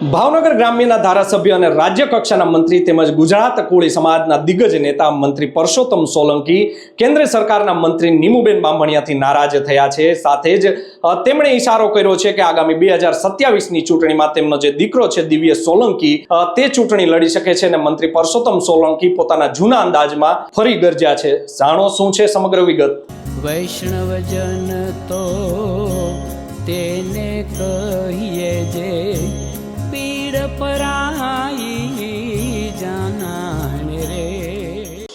ભાવનગર ગ્રામ્યના ધારાસભ્ય અને રાજ્ય કક્ષાના મંત્રી તેમજ ગુજરાત કોળી સમાજના દિગ્ગજ નેતા મંત્રી પરસોત્તમ સોલંકી, કેન્દ્ર સરકારના મંત્રી નીમુબેન બામણિયાથી નારાજ થયા છે. સાથે જ તેમણે ઈશારો કર્યો છે કે આગામી બે હજાર સત્યાવીસની ચૂંટણીમાં તેમનો જે દીકરો છે, દિવ્ય સોલંકી તે ચૂંટણી લડી શકે છે અને મંત્રી પરસોત્તમ સોલંકી પોતાના જૂના અંદાજમાં ફરી ગરજ્યા છે. જાણો શું છે સમગ્ર વિગત? વૈષ્ણવજન તો તેને કહીએ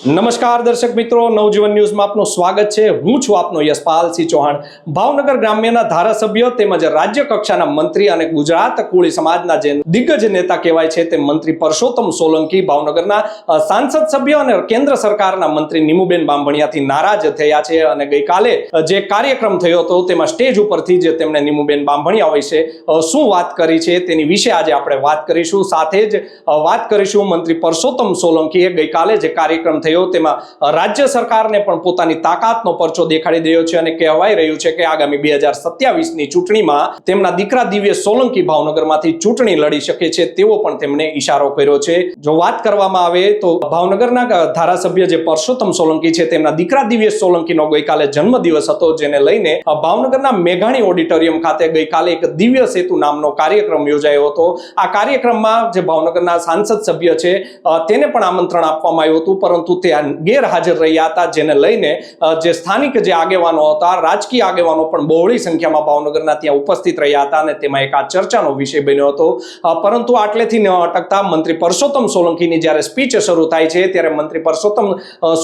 નમસ્કાર દર્શક મિત્રો, નવજીવન ન્યૂઝમાં આપનું સ્વાગત છે. હું છું આપનો યશપાલસિંહ ચૌહાણ. ભાવનગર ગ્રામ્યના ધારાસભ્ય તેમજ રાજ્ય કક્ષાના મંત્રી અને ગુજરાત કોળી સમાજના જે દિગ્ગજ નેતા કહેવાય છે તે મંત્રી પરસોત્તમ સોલંકી ભાવનગરના સાંસદ સભ્ય અને કેન્દ્ર સરકારના મંત્રી નીમુબેન બાંભણિયાથી નારાજ થયા છે અને ગઈકાલે જે કાર્યક્રમ થયો હતો તેમાં સ્ટેજ ઉપરથી જે તેમણે નીમુબેન બાંભણિયા વિશે શું વાત કરી છે તેની વિશે આજે આપણે વાત કરીશું. સાથે જ વાત કરીશું મંત્રી પરસોત્તમ સોલંકીએ ગઈકાલે જે કાર્યક્રમ થયો તેમાં રાજ્ય સરકારને પણ પોતાની તાકાતનો પરચો દેખાડી રહ્યો છે અને કહેવાય રહ્યું છે કે આગામી બે હજાર સત્યાવીસની ચૂંટણીમાં તેમના દીકરા દિવ્ય સોલંકી ભાવનગરમાંથી ચૂંટણી લડી શકે છે, તેવો પણ તેમણે ઈશારો કર્યો છે. જો વાત કરવામાં આવે તો ભાવનગરના ધારાસભ્ય જે પરસોત્તમ સોલંકી છે, તેમના દીકરા દિવ્ય સોલંકીનો ગઈકાલે જન્મદિવસ હતો, જેને લઈને ભાવનગરના મેઘાણી ઓડિટોરિયમ ખાતે ગઈકાલે એક દિવ્ય સેતુ નામનો કાર્યક્રમ યોજાયો હતો. આ કાર્યક્રમમાં જે ભાવનગરના સાંસદ સભ્ય છે તેને પણ આમંત્રણ આપવામાં આવ્યું હતું, પરંતુ તે આ ગેરહાજર રહ્યા હતા જેને લઈને જે સ્થાનિક જે આગેવાનો હતા, રાજકીય આગેવાનો પણ બહોળી સંખ્યામાં ભાવનગરના ત્યાં ઉપસ્થિત રહ્યા હતા અને તેમાં એક આ ચર્ચાનો વિષય બન્યો હતો. પરંતુ આટલેથી ન અટકતા મંત્રી પરસોત્તમ સોલંકીની જ્યારે સ્પીચ શરૂ થાય છે, ત્યારે મંત્રી પરસોત્તમ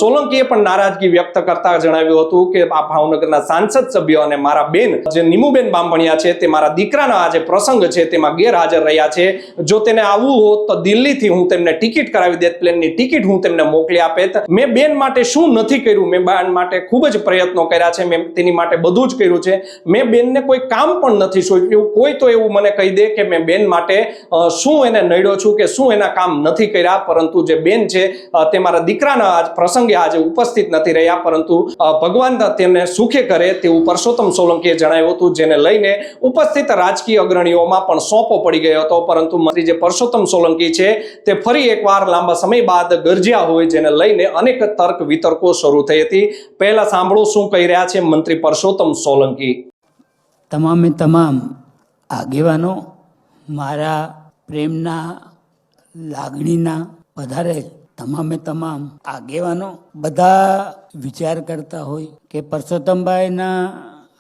સોલંકીએ પણ નારાજગી વ્યક્ત કરતા જણાવ્યું હતું કે, આ ભાવનગરના સાંસદ સભ્ય અને મારા બેન, જે નીમુબેન બામણિયા છે, તે મારા દીકરાના આ જે પ્રસંગ છે, તેમાં ગેરહાજર રહ્યા છે. જો તેને આવવું હોત તો દિલ્હીથી હું તેમને ટિકિટ કરાવી દેત, પ્લેનની ટિકિટ હું તેમને મોકલી આપેત મેં બેન માટે શું નથી કર્યું? મેં બેન માટે ખૂબ જ પ્રયત્નો કર્યા છે. મેં તેની માટે બધું જ કર્યું છે. મેં બેનને કોઈ કામ પણ નથી સોંપ્યું. કોઈ તો એવું મને કહી દે કે મેં બેન માટે શું એને નડ્યો છું કે શું એના કામ નથી કર્યા? પરંતુ જે બેન છે તે મારા દીકરાના આજ પ્રસંગે આજે ઉપસ્થિત નથી રહ્યા. પરંતુ ભગવાન તેમને સુખે કરે તેવું પરસોત્તમ સોલંકીએ જણાવ્યું હતું, જેને લઈને ઉપસ્થિત રાજકીય અગ્રણીઓમાં પણ સોંપો પડી ગયો હતો. પરંતુ મંત્રી જે પરસોત્તમ સોલંકી છે, તે ફરી એકવાર લાંબા સમય બાદ ગરજ્યા હોય, જેને લઈને અનેક તર્ક વિતર્કો શરૂ થઈ હતી. પહેલા સાંભળો શું કહી રહ્યા છે મંત્રી પરસોત્તમ સોલંકી. તમામે તમામ આગેવાનો મારા પ્રેમના લાગણીના વધારે તમામે તમામ આગેવાનો બધા વિચાર કરતા હોય કે પરસોત્તમભાઈના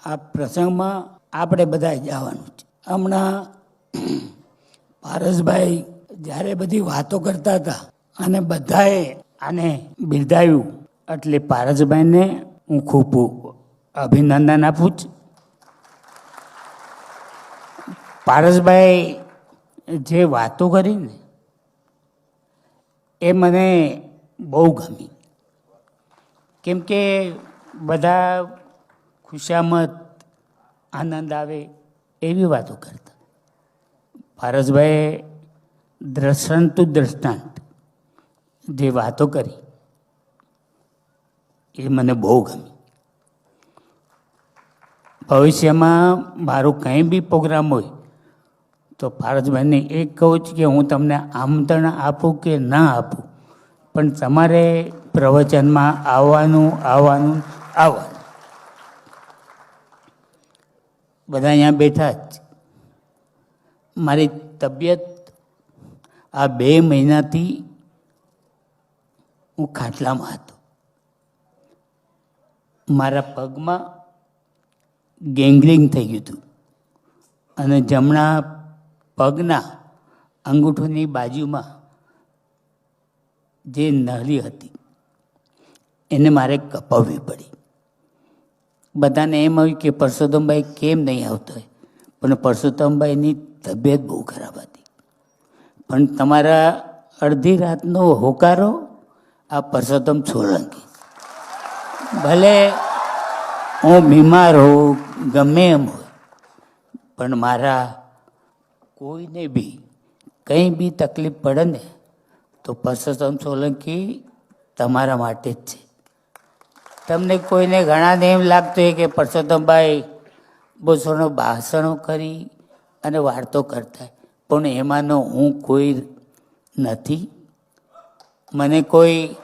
આ પ્રસંગમાં આપણે બધા જવાનું છે. હમણાં પારસભાઈ જ્યારે બધી વાતો કરતા હતા અને બધાએ આને બિરદાવ્યું. એટલે પારસભાઈને હું ખૂબ અભિનંદન આપું છું. પારસભાઈ જે વાતો કરી ને, એ મને બહુ ગમી. કેમ કે બધા ખુશામત, આનંદ આવે એવી વાતો કરતા. પારસભાઈ દ્રષ્ટાંત દ્રષ્ટાંત. જે વાતો કરી, એ મને બહુ ગમી. ભવિષ્યમાં મારો કંઈ બી પ્રોગ્રામ હોય, તો પારસભાઈને એ કહું છું કે હું તમને આમંત્રણ આપું કે ના આપું, પણ તમારે પ્રવચનમાં આવવાનું આવવાનું આવવાનું. બધા અહીંયા બેઠા જ. મારી તબિયત આ બે મહિનાથી હું ખાટલામાં હતો. મારા પગમાં ગેંગલિંગ થઈ ગયું હતું અને જમણા પગના અંગૂઠોની બાજુમાં જે નળી હતી, એને મારે કપાવવી પડી. બધાને એમ આવ્યું કે પરસોત્તમભાઈ કેમ નહીં આવતો હોય, પણ પરસોત્તમભાઈની તબિયત બહુ ખરાબ હતી. પણ તમારા અડધી રાતનો હોકારો આ પરસોત્તમ સોલંકી. ભલે હું બીમાર હોઉં, ગમે એમ હોય, પણ મારા કોઈને બી કંઈ બી તકલીફ પડે ને, તો પરસોત્તમ સોલંકી તમારા માટે જ છે. તમને કોઈને ઘણાને એમ લાગતું હોય કે પરસોત્તમભાઈ બસો ભાષણો કરી અને વાર્તો કરતા પણ એમાંનો હું કોઈ નથી. મને કોઈ,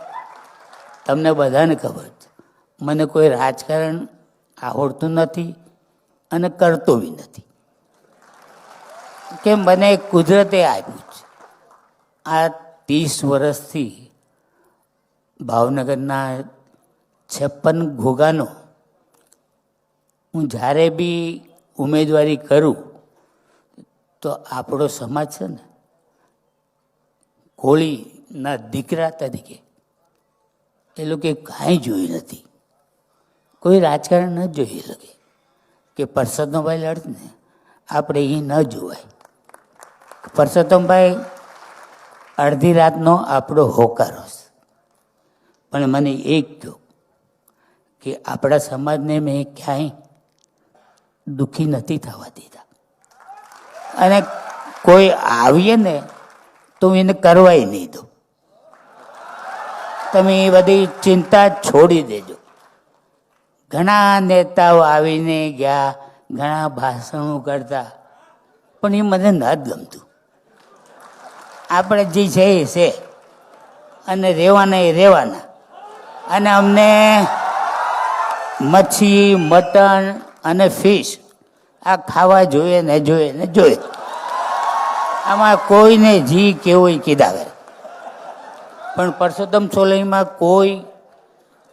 તમને બધાને ખબર છે, મને કોઈ રાજકારણ આવડતું નથી અને કરતો બી નથી. કે મને કુદરતે આપ્યું છે. આ ત્રીસ વર્ષથી ભાવનગરના છપ્પન ઘોગાનો હું જ્યારે બી ઉમેદવારી કરું, તો આપણો સમાજ છે ને કોળીના દીકરા તરીકે. એ લોકોએ કાંઈ જોયું નથી. કોઈ રાજકારણ ન જોઈ શકે. કે પરસોત્તમભાઈ લડત ને આપણે એ ન જોવાય. પરસોત્તમભાઈ અડધી રાતનો આપણો હોકારો પણ મને એક કહો કે આપણા સમાજને મેં ક્યાંય દુઃખી નથી થવા દીધા. અને કોઈ આવીએ ને તો હું એને કરવાય નહીં દઉં. તમે એ બધી ચિંતા છોડી દેજો. ઘણા નેતાઓ આવીને ગયા, ઘણા ભાષણો કરતા, પણ એ મને ન જ ગમતું. આપણે જે છે એ છે. અને રહેવાના એ રહેવાના. અને અમને મચ્છી, મટન અને ફિશ આ ખાવા જોઈએ ને જોઈએ ને જોઈએ. આમાં કોઈને જી કેવું કીધા કરે. પણ પરસોત્તમ સોલંકીમાં કોઈ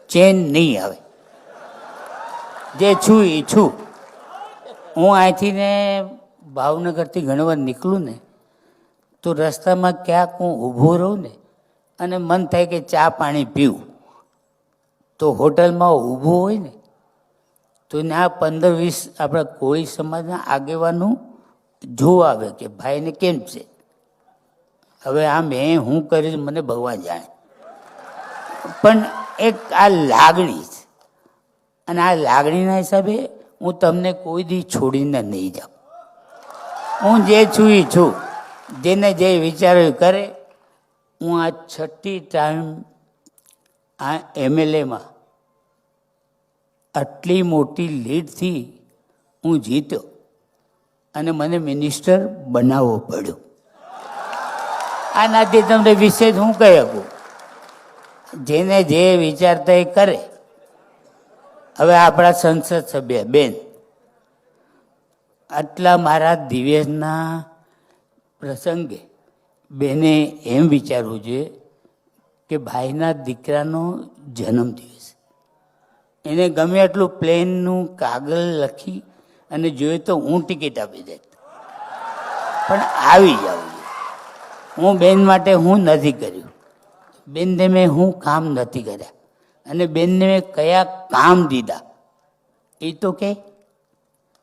ચેન નહીં આવે. જે છું એ છું. હું અહીંથી ને ભાવનગરથી ઘણી વાર નીકળું ને, તો રસ્તામાં ક્યાંક હું ઊભો રહું ને, અને મન થાય કે ચા પાણી પીવું. તો હોટલમાં ઊભું હોય ને, તો આ પંદર વીસ આપણા કોળી સમાજના આગેવાનું જોવા આવે કે ભાઈને કેમ છે? હવે આ મેં હું કરીશ મને ભગવાન જાણે. પણ એક આ લાગણી છે. અને આ લાગણીના હિસાબે હું તમને કોઈ દી છોડીને નહીં જાઉં. હું જે છું એ છું. જેને જે વિચાર્યું કરે, હું આ છઠ્ઠી ટાઈમ આ એમએલએમાં આટલી મોટી લીડથી હું જીત્યો. અને મને મિનિસ્ટર બનાવવો પડ્યો. આનાથી તમને વિશેષ હું કહી શકું? જેને જે વિચારતા એ કરે. હવે આપણા સંસદ સભ્ય, બેન, આટલા મારા દિવ્યના પ્રસંગે બેને એમ વિચારવું જોઈએ કે ભાઈના દીકરાનો જન્મદિવસ એને ગમે એટલું પ્લેનનું કાગળ લખી અને જોઈએ તો હું ટિકિટ આપી દે પણ આવી જોઈએ હું બેન માટે હું નથી કર્યું. બેનને મેં હું કામ નથી કર્યા. અને બેનને મેં કયા કામ દીધા? એ તો કે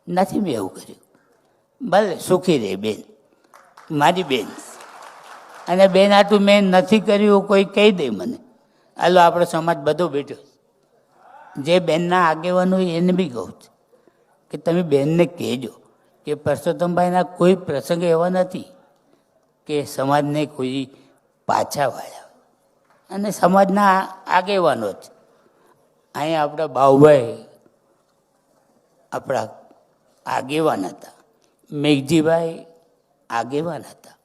નથી મેં એવું કર્યું. ભલે સુખી રહે બેન, મારી બેન. અને બેન આટલું મેં નથી કર્યું કોઈ કહી દે મને. હાલો, આપણો સમાજ બધો બેઠો જે બેનના આગેવાનો એને બી કહું છું કે તમે બેનને કહેજો કે પરસોત્તમભાઈના કોઈ પ્રસંગ એવા નથી. કે સમાજને કોઈ પાછા વાળ્યા અને સમાજના આગેવાનો જ. અહીંયા આપણા બાઉભાઈ આપણા આગેવાન હતા. મેઘજીભાઈ આગેવાન હતા.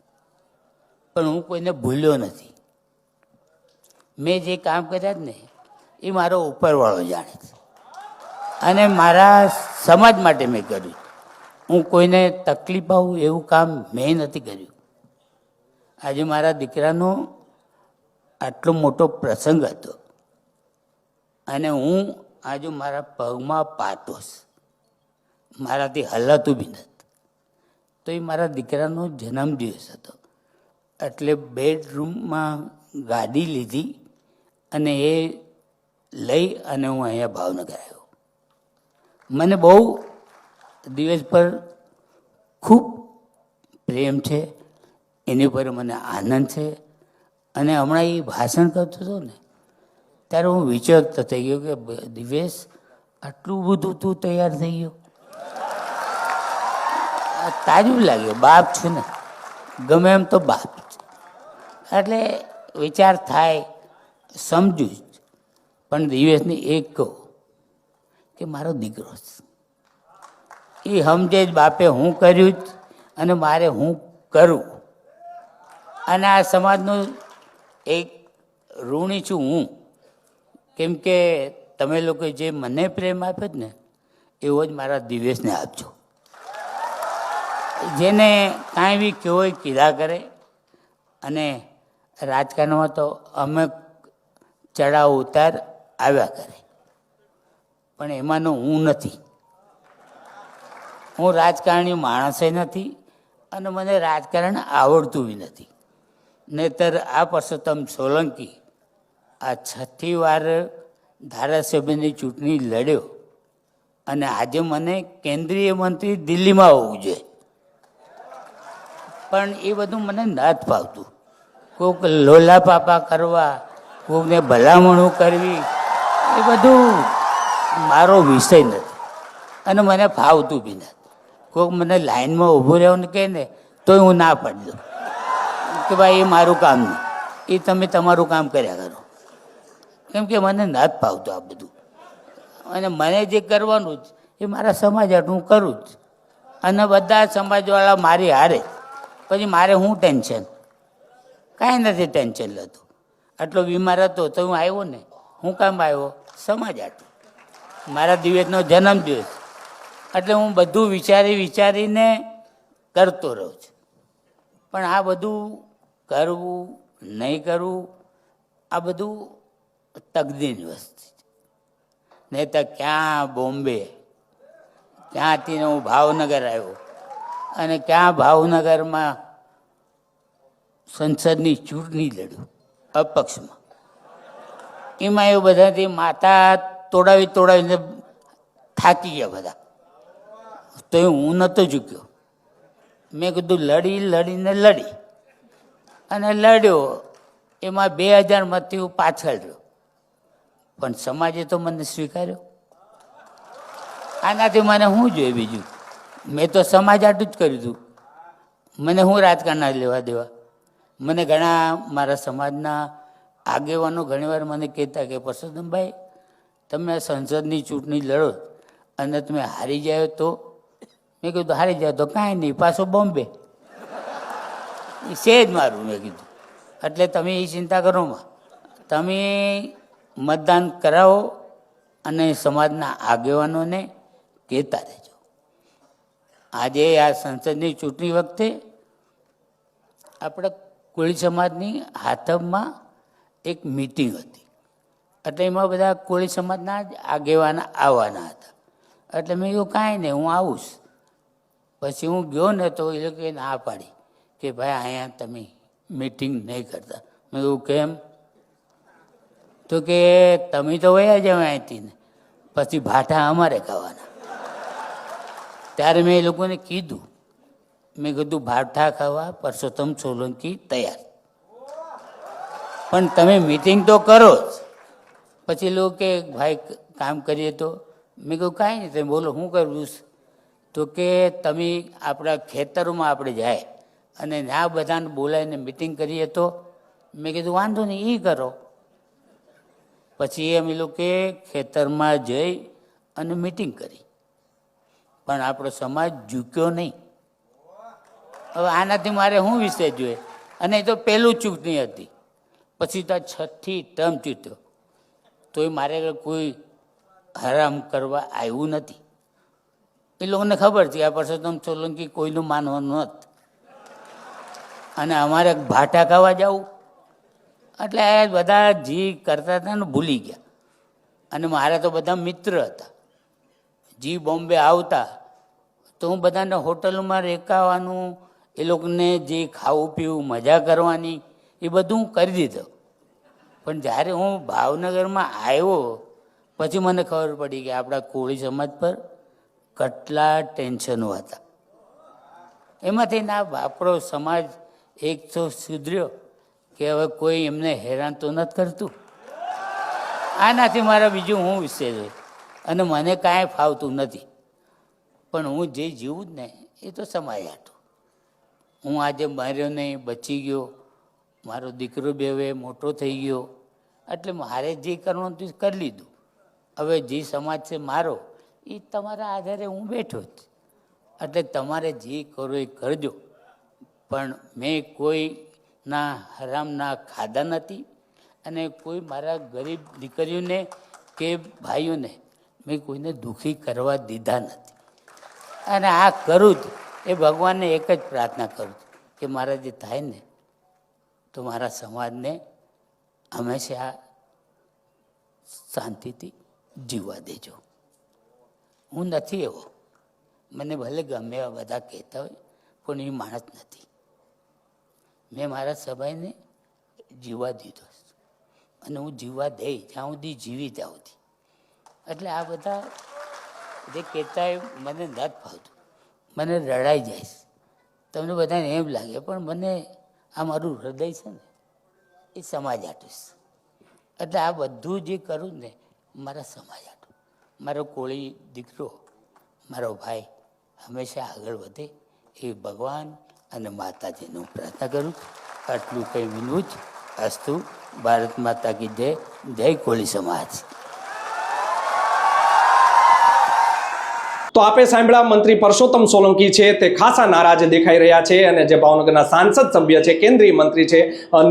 પણ હું કોઈને ભૂલ્યો નથી. મેં જે કામ કર્યા જ ને, એ મારો ઉપરવાળો જાણે છે. અને મારા સમાજ માટે મેં કર્યું. હું કોઈને તકલીફ આવું એવું કામ મેં નથી કર્યું. આજે મારા દીકરાનો આટલો મોટો પ્રસંગ હતો. અને હું આજે મારા પગમાં પાટોસ મારાથી હલાતું બી નથી. તો એ મારા દીકરાનો જન્મદિવસ હતો. એટલે બેડરૂમમાં ગાડી લીધી અને એ લઈ અને હું અહીંયા ભાવનગર આવ્યો. મને બહુ દિવસ પર ખૂબ પ્રેમ છે. એની પર મને આનંદ છે. અને હમણાં એ ભાષણ કરતો હતો ને, ત્યારે હું વિચારતો થઈ ગયો કે દિવેશ, આટલું બધું તું તૈયાર થઈ ગયો. તાજું લાગ્યું, બાપ છું ને. ગમે એમ તો બાપ છે એટલે વિચાર થાય, સમજું જ. પણ દિવેશની એક કહું કે મારો દીકરો છે. એ સમજે જ બાપે હું કર્યું જ અને મારે હું કરવું અને આ સમાજનું એક ઋણી છું હું. કેમ કે તમે લોકો જે મને પ્રેમ આપ્યો જ ને, એવો જ મારા દિવેશને આપજો. જેને કાંઈ બી કેવો કીધા કરે. અને રાજકારણમાં તો અમે ચડાવ ઉતાર આવ્યા કરે. પણ એમાંનો હું નથી. હું રાજકારણી માણસે નથી અને મને રાજકારણ આવડતું બી નથી. નહીતર આ પરસોત્તમ સોલંકી આ છઠ્ઠી વાર ધારાસભ્યની ચૂંટણી લડ્યો અને આજે મને કેન્દ્રીય મંત્રી દિલ્હીમાં હોવું જોઈએ. પણ એ બધું મને નથી ફાવતું. કોઈક લોલા પાપા કરવા કોઈકને ભલામણો કરવી, એ બધું મારો વિષય નથી. અને મને ફાવતું બી નથી. કોઈક મને લાઈનમાં ઊભું રહેવાનું કહે ને તોય હું ના પડી દઉં. કે ભાઈ, એ મારું કામ નહીં એ તમે તમારું કામ કર્યા કરો. કેમ કે મને નથી ફાવતું આ બધું. અને મને જે કરવાનું જ, એ મારા સમાજ હું કરું જ. અને બધા સમાજવાળા મારી હારે. પછી મારે હું ટેન્શન? કાંઈ નથી ટેન્શન લેતું. આટલો બીમાર હતો તો હું આવ્યો ને. હું કામ આવ્યો? સમાજ આટલું. મારા દિવસનો જન્મદિવસ. એટલે હું બધું વિચારી વિચારીને કરતો રહું છું. પણ આ બધું કરવું, નહીં કરવું, આ બધું તકદીની વસ્તુ છે. નહીં તો ક્યાં બોમ્બે ક્યાંથી હું ભાવનગર આવ્યો. અને ક્યાં ભાવનગરમાં સંસદની ચૂંટણી લડ્યું, અપક્ષમાં. એમાં એવું બધાથી માતા તોડાવી તોડાવીને થાકી ગયા બધા. તો હું નહોતો ચૂક્યો મેં કીધું, લડી, લડીને લડી. અને લડ્યો. એમાં બે હજાર મતથી હું પાછળ રહ્યો. પણ સમાજે તો મને સ્વીકાર્યો. આનાથી મને શું જોઈએ બીજું? મેં તો સમાજ આટલું જ કર્યું હતું. મને હું રાજકારણના લેવા દેવા? મને ઘણા મારા સમાજના આગેવાનો ઘણીવાર મને કહેતા કે પરસોત્તમભાઈ તમે સંસદની ચૂંટણી લડો અને તમે હારી જાઓ તો? મેં કીધું, હારી જાય તો કાંઈ નહીં, પાછો બોમ્બે. એ છે જ મારું, મેં કીધું. એટલે તમે એ ચિંતા કરો તમે મતદાન કરાવો અને સમાજના આગેવાનોને કહેતા રહેજો. આજે આ સંસદની ચૂંટણી વખતે આપણે કોળી સમાજની હાથમમાં એક મિટિંગ હતી. એટલે એમાં બધા કોળી સમાજના જ આગેવાન આવવાના હતા. એટલે મેં કીધું કાંઈ નહીં, હું આવું પછી હું ગયો ને તો એ લોકોએ ના પાડી. કે ભાઈ અહીંયા તમે મીટિંગ નહીં કરતા. મેં કહ્યું કેમ? તો કે, તમે તો વયા જાવ અહીંથી ને, પછી ભાઠા અમારે ખાવાના. ત્યારે મેં એ લોકોને કીધું. મેં કીધું, ભાઠા ખાવા, પરસોત્તમ સોલંકી તૈયાર. પણ તમે મીટિંગ તો કરો જ. પછી લોકો કે, ભાઈ, કામ કરીએ તો? મેં કહ્યું કાંઈ નહીં, તમે બોલો શું કરવું તો કે, તમે આપણા ખેતરોમાં આપણે જાય અને ના બધાને બોલાવીને મિટિંગ કરીએ તો મેં કીધું, વાંધો નહીં એ કરો. પછી અમે લોકો ખેતરમાં જઈ અને મિટિંગ કરી. પણ આપણો સમાજ ઝૂક્યો નહીં. હવે આનાથી મારે શું વિષય જોઈએ? અને એ તો પહેલું ચૂંટણી હતી. પછી તો આ છઠ્ઠી ટર્મ ચૂંટ્યો. તોય મારે કોઈ હરામ કરવા આવ્યું નથી. એ લોકોને ખબર છે આ પરસોત્તમ સોલંકી કોઈનું માનવાનું નથી. અને અમારે ભાટા ખાવા જવું. એટલે બધા જી કરતા હતા ને ભૂલી ગયા. અને મારા તો બધા મિત્ર હતા. જી બોમ્બે આવતા, તો હું બધાને હોટલમાં રેકાવાનું, એ લોકોને જે ખાવું પીવું, મજા કરવાની, એ બધું હું કરી દીધું. પણ જ્યારે હું ભાવનગરમાં આવ્યો, પછી મને ખબર પડી કે આપણા કોળી સમાજ પર કેટલા ટેન્શનો હતા. એમાંથી ના આપણો સમાજ એક તો સુધર્યો કે હવે કોઈ એમને હેરાન તો નથી કરતું. આનાથી મારા બીજું હું વિશે છે. અને મને કાંઈ ફાવતું નથી. પણ હું જે જીવું જ ને, એ તો સમાય હતો હું આજે માર્યો નહીં, બચી ગયો. મારો દીકરો બે હવે મોટો થઈ ગયો. એટલે મારે જે કરવાનું એ કરી લીધું. હવે જે સમાજ છે મારો, એ તમારા આધારે હું બેઠો જ. એટલે તમારે જે કરો એ કરજો. પણ મેં કોઈના હરામના ખાધા નથી અને કોઈ મારા ગરીબ દીકરીઓને કે ભાઈઓને મેં કોઈને દુઃખી કરવા દીધા નથી. અને આ કરું જ, એ ભગવાનને એક જ પ્રાર્થના કરું છું કે મારા જે થાય ને તો મારા સમાજને હંમેશા શાંતિથી જીવવા દેજો. હું નથી એવો. મને ભલે ગમે એવા બધા કહેતા હોય, પણ એ માણસ નથી. મેં મારા સભાઈને જીવવા દીધો અને હું જીવવા દઈ, જ્યાં સુધી જીવી ત્યાં સુધી. એટલે આ બધા જે કહેતા એ મને નથી ફાવતું. મને રડાઈ જાય તમને બધાને એમ લાગે, પણ મને આ મારું હૃદય છે ને, એ સમાજ આટું એટલે આ બધું જે કરું ને, મારા સમાજ આટું. મારો કોળી દીકરો, મારો ભાઈ હંમેશા આગળ વધે, એ ભગવાન અને માતાજીનું પ્રાર્થના કરું. આટલું કંઈ વિનવું જ અસ્તુ, ભારત માતા કી જય જય કોળી સમાજ તો આપે સાંભળ્યા, મંત્રી પરસોત્તમ સોલંકી છે, તે ખાસા નારાજ દેખાઈ રહ્યા છે અને જે ભાવનગરના સાંસદ સભ્ય છે, કેન્દ્રીય મંત્રી છે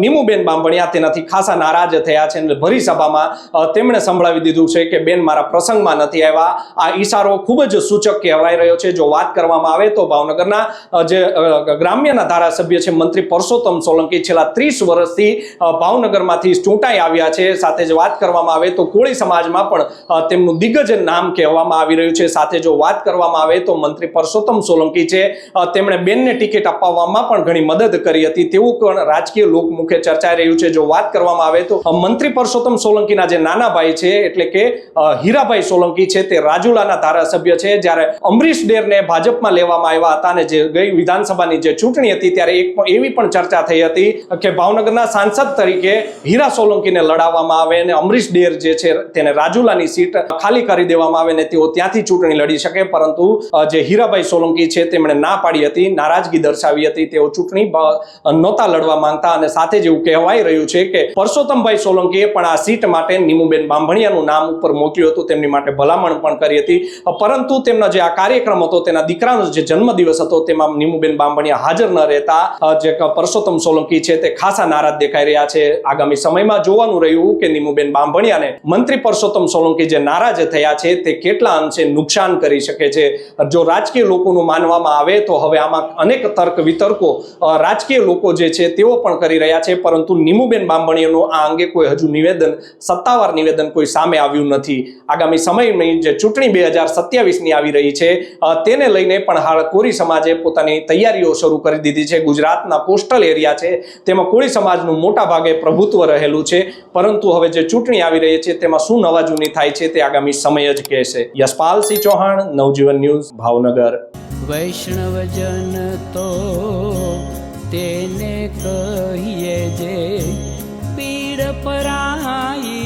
નીમુબેન બાંભણિયા તેનાથી ખાસા નારાજ થયા છે અને ભરી સભામાં તેમણે સંભળાવી દીધું છે કે, બેન, મારા પ્રસંગમાં નથી આવ્યા. આ ઈશારો ખૂબ જ સૂચક કહેવાઈ રહ્યો છે. જો વાત કરવામાં આવે તો ભાવનગરના જે ગ્રામ્યના ધારાસભ્ય છે, મંત્રી પરસોત્તમ સોલંકી છેલ્લા ત્રીસ વર્ષથી ભાવનગરમાંથી ચૂંટાઈ આવ્યા છે. સાથે જ વાત કરવામાં આવે તો કોળી સમાજમાં પણ તેમનું દિગ્ગજ નામ કહેવામાં આવી રહ્યું છે. સાથે જો વાત કરવામાં આવે તો મંત્રી પરસોત્તમ સોલંકી છે. તેમણે બેનને ટિકિટ અપાવવામાં પણ ઘણી મદદ કરી હતી. તેવું પણ રાજકીય લોકમુખે ચર્ચાઈ રહ્યું છે. જો વાત કરવામાં આવે તો મંત્રી પરસોત્તમ સોલંકીના જે નાના ભાઈ છે, એટલે કે હીરાભાઈ સોલંકી છે, તે રાજુલાના ધારાસભ્ય છે. જ્યારે અમરીશ ડેરને ભાજપમાં લેવામાં આવ્યા હતા અને જે ગઈ વિધાનસભાની જે ચૂંટણી હતી, ત્યારે એક એવી પણ ચર્ચા થઈ હતી કે ભાવનગરના સાંસદ તરીકે હીરા સોલંકીને લડાવવામાં આવે અને અમરીશ ડેર જે છે, તેને રાજુલાની સીટ ખાલી કરી દેવામાં આવે ને તેઓ ત્યાંથી ચૂંટણી લડી શકે. પરંતુ અ, જે હીરાભાઈ સોલંકી છે તેમણે ના પાડી હતી નારાજગી દર્શાવી હતી તેઓ ચૂંટણી નહોતા લડવા માંગતા અને સાથે જ એવું કહેવાય રહ્યું છે કે પરસોત્તમભાઈ સોલંકીએ પણ આ સીટ માટે નીમુબેન બાંભણિયાનું નામ ઉપર મોકલ્યું હતું તેમની માટે ભલામણ પણ કરી હતી. પરંતુ તેમનો જે આ કાર્યક્રમ હતો તેના દીકરાનો જે જન્મદિવસ હતો તેમાં નીમુબેન બાંભણિયા હાજર ન રહેતા જે પરસોત્તમ સોલંકી છે તે ખાસા નારાજ દેખાઈ રહ્યા છે. આગામી સમયમાં જોવાનું રહ્યું કે નીમુબેન બાંભણિયાને મંત્રી પરસોત્તમ સોલંકી જે નારાજ થયા છે તે કેટલા અંશે નુકસાન કરી શકે છે. જો રાજકીય લોકોનું માનવામાં આવે તો હવે આમાં અનેક તર્ક વિતર્કો રાજકીય લોકો જે છે તેઓ પણ કરી રહ્યા છે. પરંતુ નીમુબેન બાંભણીયાનું આ અંગે કોઈ હજુ નિવેદન, સત્તાવાર નિવેદન કોઈ સામે આવ્યું નથી. આગામી સમયની જે ચૂંટણી બે હજાર સત્યાવીસની આવી રહી છે તેને લઈને પણ હાલ કોરી સમાજે પોતાની તૈયારીઓ શરૂ કરી દીધી છે. ગુજરાતના કોસ્ટલ એરિયા છે, તેમાં કોળી સમાજનું મોટા ભાગે પ્રભુત્વ રહેલું છે. પરંતુ હવે જે ચૂંટણી આવી રહી છે, તેમાં શું નવાજૂની થાય છે તે આગામી સમય જ કહેશે. યશપાલસિંહ ચૌહાણ નવજીવન ન્યૂઝ ભાવનગર. વૈષ્ણવજન તો તેને કહીએ જે પીડ પરાઈ